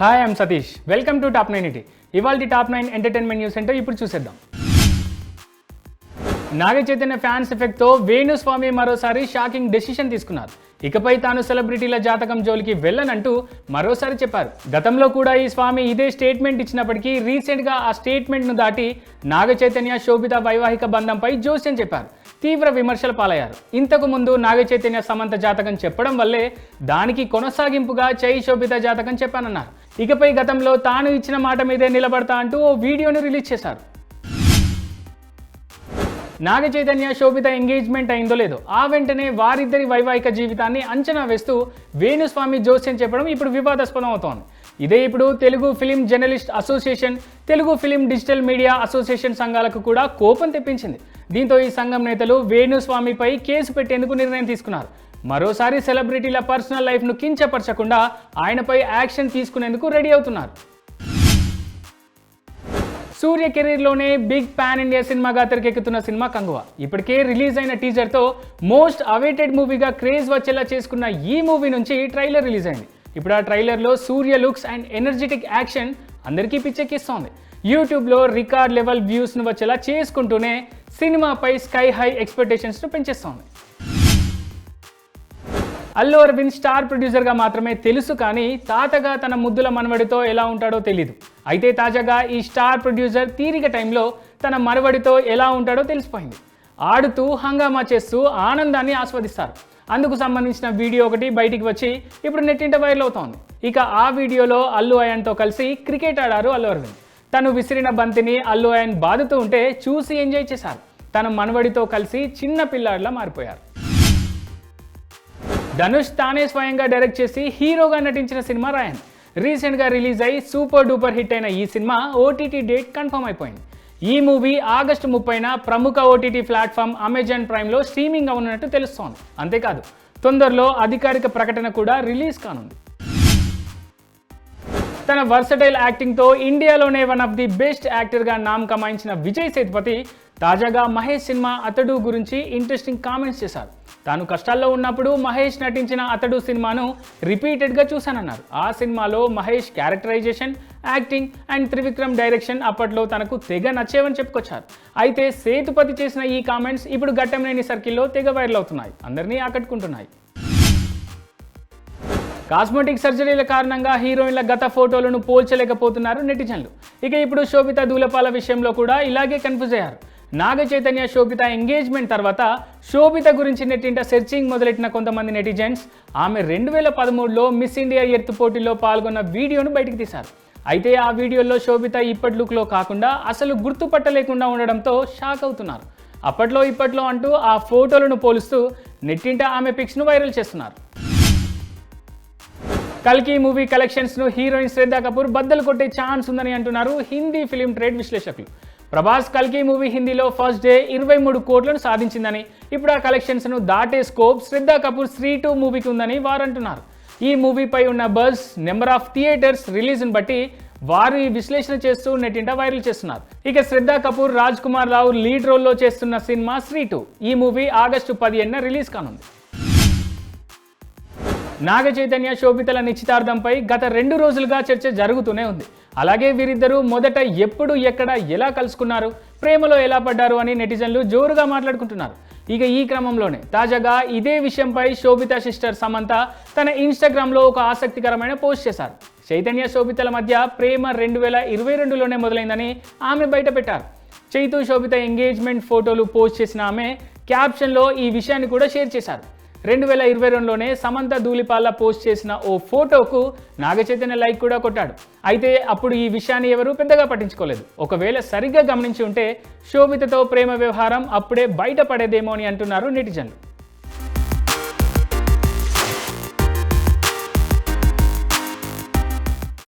Hi I'm Satish welcome to top nine ET ఇవాళ top nine entertainment news ఏంటో ఇప్పుడు చూసేద్దాం. నాగ చైతన్య ఫ్యాన్స్ ఎఫెక్ట్తో వేణుస్వామి మరోసారి షాకింగ్ డెసిషన్ తీసుకున్నారు. ఇకపై తాను సెలబ్రిటీల జాతకం జోలికి వెళ్ళనంటూ మరోసారి చెప్పారు. గతంలో కూడా ఈ స్వామి ఇదే స్టేట్మెంట్ ఇచ్చినప్పటికీ రీసెంట్గా ఆ స్టేట్మెంట్ను దాటి నాగ చైతన్య శోభిత వైవాహిక బంధంపై జోస్యం చెప్పారు. తీవ్ర విమర్శల పాలయ్యారు. ఇంతకు ముందు నాగ చైతన్య సమంత జాతకం చెప్పడం వల్లే దానికి కొనసాగింపుగా చై శోభిత జాతకం చెప్పానన్నారు. ఇకపై గతంలో తాను ఇచ్చిన మాట మీదే నిలబడతా అంటూ ఓ వీడియోను రిలీజ్ చేశారు. నాగ చైతన్య శోభిత ఎంగేజ్మెంట్ అయిందో లేదో ఆ వెంటనే వారిద్దరి వైవాహిక జీవితాన్ని అంచనా వేస్తూ వేణుస్వామి జోస్యం చెప్పడం ఇప్పుడు వివాదాస్పదం అవుతోంది. ఇదే ఇప్పుడు Telugu film journalist association Telugu film digital media association సంఘాలకు కూడా కోపం తెప్పించింది. దీంతో ఈ సంఘం నేతలు వేణుస్వామిపై కేసు పెట్టేందుకు నిర్ణయం తీసుకున్నారు. మరోసారి సెలబ్రిటీల పర్సనల్ లైఫ్ను కించపరచకుండా ఆయనపై యాక్షన్ తీసుకునేందుకు రెడీ అవుతున్నారు. సూర్య కెరీర్లోనే బిగ్ పాన్ ఇండియా సినిమాగా తెరకెక్కుతున్న సినిమా కంగువ. ఇప్పటికే రిలీజ్ అయిన టీజర్తో మోస్ట్ అవేటెడ్ మూవీగా క్రేజ్ వచ్చేలా చేసుకున్న ఈ మూవీ నుంచి ట్రైలర్ రిలీజ్ అయింది. ఇప్పుడు ఆ ట్రైలర్లో Suriya looks and energetic action అందరికీ పిచ్చెక్కిస్తోంది. యూట్యూబ్లో రికార్డ్ లెవెల్ వ్యూస్ను వచ్చేలా చేసుకుంటూనే సినిమాపై స్కై హై ఎక్స్పెక్టేషన్స్ను పెంచేస్తోంది. అల్లు అరవింద్ స్టార్ ప్రొడ్యూసర్గా మాత్రమే తెలుసు కానీ తాతగా తన ముద్దుల మనవడితో ఎలా ఉంటాడో తెలీదు. అయితే తాజాగా ఈ స్టార్ ప్రొడ్యూసర్ తీరిక టైంలో తన మనవడితో ఎలా ఉంటాడో తెలిసిపోయింది. ఆడుతూ హంగామా చేస్తూ ఆనందాన్ని ఆస్వాదిస్తారు. అందుకు సంబంధించిన వీడియో ఒకటి బయటికి వచ్చి ఇప్పుడు నెట్టింట వైరల్ అవుతోంది. ఇక ఆ వీడియోలో అల్లు అయాన్తో కలిసి క్రికెట్ ఆడారు అల్లు అరవింద్ తను విసిరిన బంతిని అల్లు అయాన్ బాదుతూ ఉంటే చూసి ఎంజాయ్ చేశారు. తన మనవడితో కలిసి చిన్న పిల్లాడిలా మారిపోయారు. ధనుష్ తానే స్వయంగా డైరెక్ట్ చేసి హీరోగా నటించిన సినిమా రాయన్. రీసెంట్గా రిలీజ్ అయి సూపర్ డూపర్ హిట్ అయిన ఈ సినిమా ఓటీటీ డేట్ కన్ఫర్మ్ అయిపోయింది. ఈ మూవీ ఆగస్టు ముప్పైన ప్రముఖ ఓటీటీ ప్లాట్ఫామ్ అమెజాన్ ప్రైమ్లో స్ట్రీమింగ్ అవునట్టు తెలుస్తోంది. అంతేకాదు తొందరలో అధికారిక ప్రకటన కూడా రిలీజ్ కానుంది. తన వర్సటైల్ యాక్టింగ్తో ఇండియాలోనే వన్ ఆఫ్ ది బెస్ట్ యాక్టర్గా నామ్ కమాయించిన విజయ్ సేతుపతి తాజాగా మహేష్ సినిమా అతడు గురించి ఇంట్రెస్టింగ్ కామెంట్స్ చేశారు. తాను కష్టాల్లో ఉన్నప్పుడు మహేష్ నటించిన అతడు సినిమాను రిపీటెడ్గా చూశానన్నారు. ఆ సినిమాలో Mahesh characterisation acting and Trivikram direction అప్పట్లో తనకు తెగ నచ్చేవని చెప్పుకొచ్చారు. అయితే సేతుపతి చేసిన ఈ కామెంట్స్ ఇప్పుడు ఘట్టంలేని సర్కిల్లో తెగ వైరల్ అవుతున్నాయి. అందరినీ ఆకట్టుకుంటున్నాయి. కాస్మెటిక్ సర్జరీల కారణంగా హీరోయిన్ల గత ఫోటోలను పోల్చలేకపోతున్నారు నెటిజన్లు. ఇక ఇప్పుడు శోభిత దూలపాల విషయంలో కూడా ఇలాగే కన్ఫ్యూజ్ అయ్యారు. నాగ చైతన్య శోభిత ఎంగేజ్మెంట్ తర్వాత శోభిత గురించి నెట్టింట సెర్చింగ్ మొదలెట్టిన కొంతమంది నెటిజన్స్. ఆమె రెండు వేల పదమూడులో మిస్ ఇండియా ఎర్త్ పోటీలో పాల్గొన్న వీడియోను బయటికి తీశారు. అయితే ఆ వీడియోలో శోభిత ఇప్పటి లుక్లో కాకుండా అసలు గుర్తుపట్టలేకుండా ఉండడంతో షాక్ అవుతున్నారు. అప్పట్లో ఇప్పట్లో అంటూ ఆ ఫోటోలను పోలుస్తూ నెట్టింట ఆమె పిక్స్ను వైరల్ చేస్తున్నారు. కల్కి మూవీ కలెక్షన్స్ను హీరోయిన్ శ్రద్ధా కపూర్ బద్దలు కొట్టే ఛాన్స్ ఉందని అంటున్నారు హిందీ ఫిలిం ట్రేడ్ విశ్లేషకులు. ప్రభాస్ కల్కి మూవీ హిందీలో ఫస్ట్ డే ఇరవై మూడు కోట్లను సాధించిందని. ఇప్పుడు ఆ కలెక్షన్స్ను దాటే స్కోప్ శ్రద్ధా కపూర్ శ్రీ టూ మూవీకి ఉందని వారు అంటున్నారు ఈ మూవీపై ఉన్న బజ్ నెంబర్ ఆఫ్ థియేటర్స్ రిలీజ్ని బట్టి వారు ఈ విశ్లేషణ చేస్తూ నెట్టింట వైరల్ చేస్తున్నారు. ఇక శ్రద్ధా కపూర్ రాజ్ కుమార్ రావు లీడ్ రోల్లో చేస్తున్న సినిమా శ్రీ టూ. ఈ మూవీ ఆగస్టు పదిహేనున రిలీజ్ కానుంది. నాగ చైతన్య శోభితల నిశ్చితార్థంపై గత రెండు రోజులుగా చర్చ జరుగుతూనే ఉంది. అలాగే వీరిద్దరూ మొదట ఎప్పుడు ఎక్కడ ఎలా కలుసుకున్నారు ప్రేమలో ఎలా పడ్డారు అని నెటిజన్లు జోరుగా మాట్లాడుకుంటున్నారు. ఇక ఈ క్రమంలోనే తాజాగా ఇదే విషయంపై శోభిత సిస్టర్ సమంత తన ఇన్స్టాగ్రామ్లో ఒక ఆసక్తికరమైన పోస్ట్ చేశారు. చైతన్య శోభితల మధ్య ప్రేమ రెండు వేల ఇరవై రెండులోనే మొదలైందని ఆమె బయటపెట్టారు. చైతు శోభిత ఎంగేజ్మెంట్ ఫోటోలు పోస్ట్ చేసిన ఆమె క్యాప్షన్లో ఈ విషయాన్ని కూడా షేర్ చేశారు. రెండు వేల ఇరవై రెండులోనే సమంత ధూళిపాల పోస్ట్ చేసిన ఓ ఫోటోకు నాగచైతన్య లైక్ కూడా కొట్టాడు. అయితే అప్పుడు ఈ విషయాన్ని ఎవరూ పెద్దగా పట్టించుకోలేదు. ఒకవేళ సరిగ్గా గమనించి ఉంటే శోభితతో ప్రేమ వ్యవహారం అప్పుడే బయటపడేదేమో అని అంటున్నారు నెటిజన్లు.